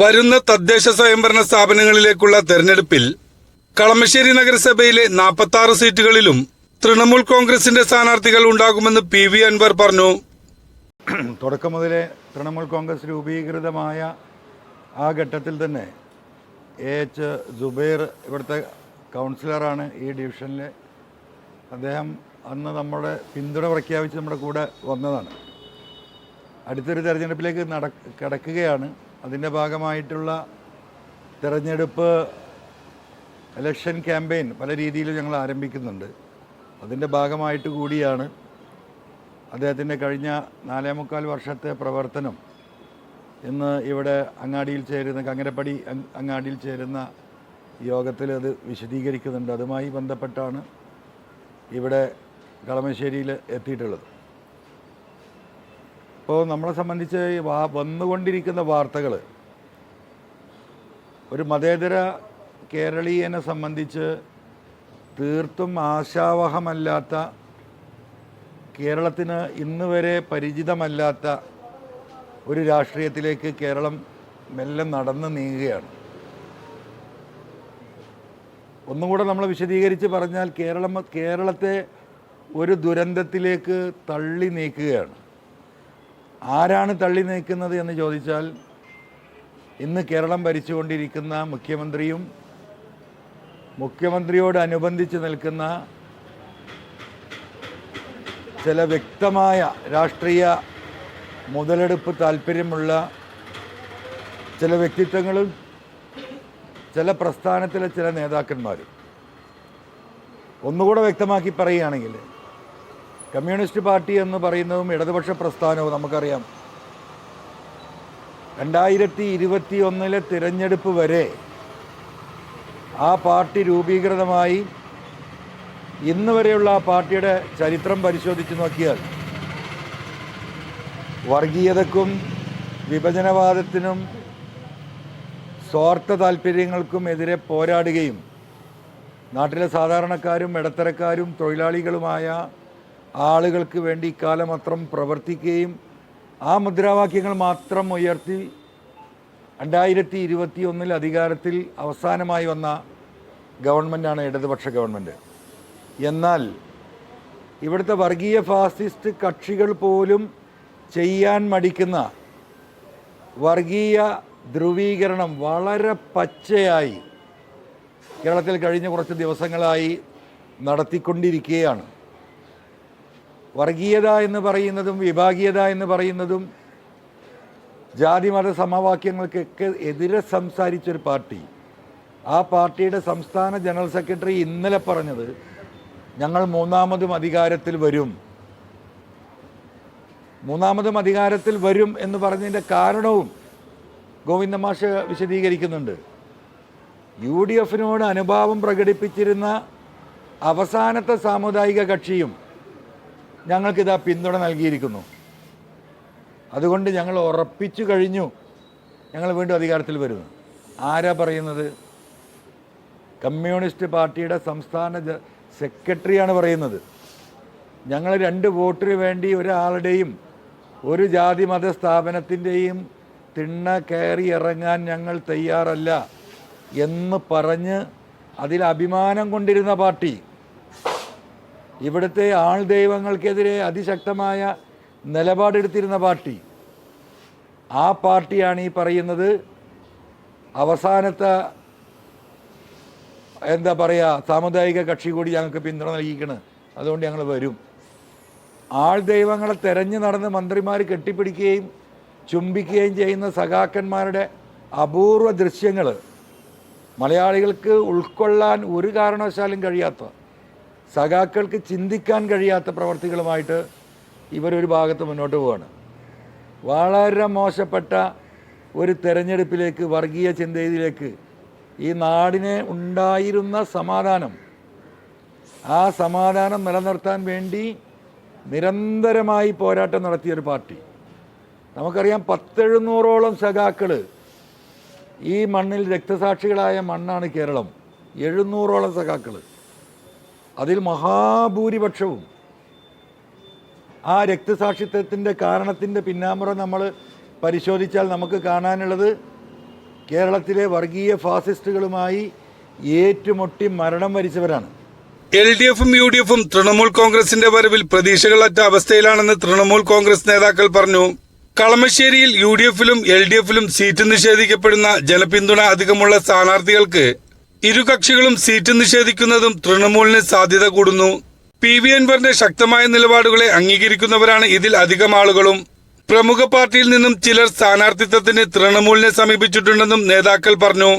വരുന്ന തദ്ദേശ സ്വയംഭരണ സ്ഥാപനങ്ങളിലേക്കുള്ള തെരഞ്ഞെടുപ്പിൽ കളമശ്ശേരി നഗരസഭയിലെ നാൽപ്പത്തി ആറ് സീറ്റുകളിലും തൃണമൂൽ കോൺഗ്രസിന്റെ സ്ഥാനാർത്ഥികൾ ഉണ്ടാകുമെന്ന് പി വി അൻവർ പറഞ്ഞു. തുടക്കം മുതലേ തൃണമൂൽ കോൺഗ്രസ് രൂപീകൃതമായ ആ ഘട്ടത്തിൽ തന്നെ എ എച്ച് ജുബൈർ ഇവിടുത്തെ കൗൺസിലറാണ് ഈ ഡിവിഷനിലെ. അദ്ദേഹം അന്ന് നമ്മുടെ പിന്തുണ പ്രഖ്യാപിച്ച് നമ്മുടെ കൂടെ വന്നതാണ്. അടുത്തൊരു തെരഞ്ഞെടുപ്പിലേക്ക് നട കിടക്കുകയാണ്. അതിന്റെ ഭാഗമായിട്ടുള്ള തിരഞ്ഞെടുപ്പ് ഇലക്ഷൻ ക്യാമ്പയിൻ പല രീതിയിലും ഞങ്ങൾ ആരംഭിക്കുന്നുണ്ട്. അതിന്റെ ഭാഗമായിട്ട് കൂടിയാണ് അദ്ദേഹത്തിന്റെ കഴിഞ്ഞ നാലേ മുക്കാൽ വർഷത്തെ പ്രവർത്തനം. ഇന്ന് ഇവിടെ അങ്ങാടിയിൽ ചേരുന്ന കങ്ങരപ്പടി അങ്ങാടിയിൽ ചേരുന്ന യോഗത്തിൽ അത് വിശദീകരിക്കുന്നുണ്ട്. അതുമായി ബന്ധപ്പെട്ടാണ് ഇവിടെ കളമശ്ശേരിയിൽ എത്തിയിട്ടുള്ളത്. ഇപ്പോൾ നമ്മളെ സംബന്ധിച്ച് വന്നുകൊണ്ടിരിക്കുന്ന വാർത്തകൾ ഒരു മതേതര കേരളീയനെ സംബന്ധിച്ച് തീർത്തും ആശാവഹമല്ലാത്ത കേരളത്തിന് ഇന്ന് വരെ പരിചിതമല്ലാത്ത ഒരു രാഷ്ട്രീയത്തിലേക്ക് കേരളം മെല്ലെ നടന്ന് നീങ്ങുകയാണ്. ഒന്നും കൂടെ നമ്മൾ വിശദീകരിച്ച് പറഞ്ഞാൽ കേരളം കേരളത്തെ ഒരു ദുരന്തത്തിലേക്ക് തള്ളി നീക്കുകയാണ്. ആരാണ് തള്ളി നീക്കുന്നത് എന്ന് ചോദിച്ചാൽ ഇന്ന് കേരളം ഭരിച്ചുകൊണ്ടിരിക്കുന്ന മുഖ്യമന്ത്രിയും മുഖ്യമന്ത്രിയോട് മുഖ്യമന്ത്രിയോടനുബന്ധിച്ച് നിൽക്കുന്ന ചില വ്യക്തമായ രാഷ്ട്രീയ മുതലെടുപ്പ് താല്പര്യമുള്ള ചില വ്യക്തിത്വങ്ങളും ചില പ്രസ്ഥാനത്തിലെ ചില നേതാക്കന്മാരും ഒന്നുകൂടെ വ്യക്തമാക്കി പറയുകയാണെങ്കിൽ കമ്മ്യൂണിസ്റ്റ് പാർട്ടി എന്ന് പറയുന്നതും ഇടതുപക്ഷ പ്രസ്ഥാനവും നമുക്കറിയാം. രണ്ടായിരത്തി ഇരുപത്തി ഒന്നിലെ തിരഞ്ഞെടുപ്പ് വരെ ആ പാർട്ടി രൂപീകൃതമായി ഇന്ന് വരെയുള്ള ആ പാർട്ടിയുടെ ചരിത്രം പരിശോധിച്ച് നോക്കിയാൽ വർഗീയതക്കും വിഭജനവാദത്തിനും സ്വാർത്ഥ താല്പര്യങ്ങൾക്കും എതിരെ പോരാടുകയും നാട്ടിലെ സാധാരണക്കാരും ഇടത്തരക്കാരും തൊഴിലാളികളുമായ ആളുകൾക്ക് വേണ്ടി ഇക്കാലം അത്രം പ്രവർത്തിക്കുകയും ആ മുദ്രാവാക്യങ്ങൾ മാത്രം ഉയർത്തി രണ്ടായിരത്തി ഇരുപത്തി ഒന്നിൽ അധികാരത്തിൽ അവസാനമായി വന്ന ഗവൺമെന്റാണ് ഇടതുപക്ഷ ഗവൺമെന്റ്. എന്നാൽ ഇവിടുത്തെ വർഗീയ ഫാസിസ്റ്റ് കക്ഷികൾ പോലും ചെയ്യാൻ മടിക്കുന്ന വർഗീയ ധ്രുവീകരണം വളരെ പച്ചയായി കേരളത്തിൽ കഴിഞ്ഞ കുറച്ച് ദിവസങ്ങളായി നടത്തിക്കൊണ്ടിരിക്കുകയാണ്. വർഗീയത എന്ന് പറയുന്നതും വിഭാഗീയത എന്ന് പറയുന്നതും ജാതിമത സമവാക്യങ്ങൾക്കൊക്കെ എതിരെ സംസാരിച്ചൊരു പാർട്ടി. ആ പാർട്ടിയുടെ സംസ്ഥാന ജനറൽ സെക്രട്ടറി ഇന്നലെ പറഞ്ഞത് ഞങ്ങൾ മൂന്നാമതും അധികാരത്തിൽ വരും. മൂന്നാമതും അധികാരത്തിൽ വരും എന്ന് പറഞ്ഞതിന്റെ കാരണവും ഗോവിന്ദ മാഷ് വിശദീകരിക്കുന്നുണ്ട്. യു ഡി എഫിനോട് അനുഭാവം പ്രകടിപ്പിച്ചിരുന്ന അവസാനത്തെ സാമുദായിക കക്ഷിയും ഞങ്ങൾക്കിതാ പിന്തുണ നൽകിയിരിക്കുന്നു. അതുകൊണ്ട് ഞങ്ങൾ ഉറപ്പിച്ചു കഴിഞ്ഞു. ഞങ്ങൾ വീണ്ടും അധികാരത്തിൽ വരുന്നു. ആരാ പറയുന്നത്? കമ്മ്യൂണിസ്റ്റ് പാർട്ടിയുടെ സംസ്ഥാന സെക്രട്ടറിയാണ് പറയുന്നത്. ഞങ്ങൾ രണ്ട് വോട്ടിന് വേണ്ടി ഒരാളുടെയും ഒരു ജാതി മത സ്ഥാപനത്തിന്റെയും തിണ്ണ കയറി ഇറങ്ങാൻ ഞങ്ങൾ തയ്യാറല്ല എന്ന് പറഞ്ഞ് അതിൽ അഭിമാനം കൊണ്ടിരുന്ന പാർട്ടി ഇവിടുത്തെ ആൾ ദൈവങ്ങൾക്കെതിരെ അതിശക്തമായ നിലപാടെടുത്തിരുന്ന പാർട്ടി. ആ പാർട്ടിയാണ് ഈ പറയുന്നത് അവസാനത്തെ എന്താ പറയുക സാമുദായിക കക്ഷി കൂടി ഞങ്ങൾക്ക് പിന്തുണ നൽകിക്കണ് അതുകൊണ്ട് ഞങ്ങൾ വരും. ആൾ ദൈവങ്ങളെ തെരഞ്ഞു നടന്ന് മന്ത്രിമാർ കെട്ടിപ്പിടിക്കുകയും ചുംബിക്കുകയും ചെയ്യുന്ന സഖാക്കന്മാരുടെ അപൂർവ ദൃശ്യങ്ങൾ മലയാളികൾക്ക് ഉൾക്കൊള്ളാൻ ഒരു കാരണവശാലും കഴിയാത്ത സഖാക്കൾക്ക് ചിന്തിക്കാൻ കഴിയാത്ത പ്രവർത്തികളുമായിട്ട് ഇവരൊരു ഭാഗത്ത് മുന്നോട്ട് പോവാണ്. വളരെ മോശപ്പെട്ട ഒരു തെരഞ്ഞെടുപ്പിലേക്ക് വർഗീയ ചിന്തയിലേക്ക് ഈ നാടിനെ ഉണ്ടായിരുന്ന സമാധാനം ആ സമാധാനം നിലനിർത്താൻ വേണ്ടി നിരന്തരമായി പോരാട്ടം നടത്തിയൊരു പാർട്ടി. നമുക്കറിയാം പത്തെഴുന്നൂറോളം സഖാക്കൾ ഈ മണ്ണിൽ രക്തസാക്ഷികളായ മണ്ണാണ് കേരളം. എഴുന്നൂറോളം സഖാക്കൾ അതിൽ മഹാഭൂരിപക്ഷവും. ആ രക്തസാക്ഷിത്വത്തിന്റെ കാരണത്തിന്റെ പിന്നാമ്പുറം നമ്മൾ പരിശോധിച്ചാൽ നമുക്ക് കാണാനുള്ളത് കേരളത്തിലെ വർഗീയ ഫാസിസ്റ്റുകളുമായി ഏറ്റുമുട്ടി മരണം വരിച്ചവരാണ്. എൽ ഡി എഫും യു ഡി എഫും തൃണമൂൽ കോൺഗ്രസിന്റെ വരവിൽ പ്രതീക്ഷകളറ്റ അവസ്ഥയിലാണെന്ന് തൃണമൂൽ കോൺഗ്രസ് നേതാക്കൾ പറഞ്ഞു. കളമശ്ശേരിയിൽ യു ഡി എഫിലും എൽ ഡി എഫിലും സീറ്റ് നിഷേധിക്കപ്പെടുന്ന ജനപിന്തുണ അധികമുള്ള സ്ഥാനാർത്ഥികൾക്ക് ഇരു കക്ഷികളും സീറ്റ് നിഷേധിക്കുന്നതും തൃണമൂലിന് സാധ്യത കൂടുന്നു. പി വി അൻവറിന്റെ ശക്തമായ നിലപാടുകളെ അംഗീകരിക്കുന്നവരാണ് ഇതിൽ അധികം ആളുകളും. പ്രമുഖ പാർട്ടിയിൽ നിന്നും ചിലർ സ്ഥാനാർത്ഥിത്വത്തിന് തൃണമൂലിനെ സമീപിച്ചിട്ടുണ്ടെന്നും നേതാക്കൾ പറഞ്ഞു.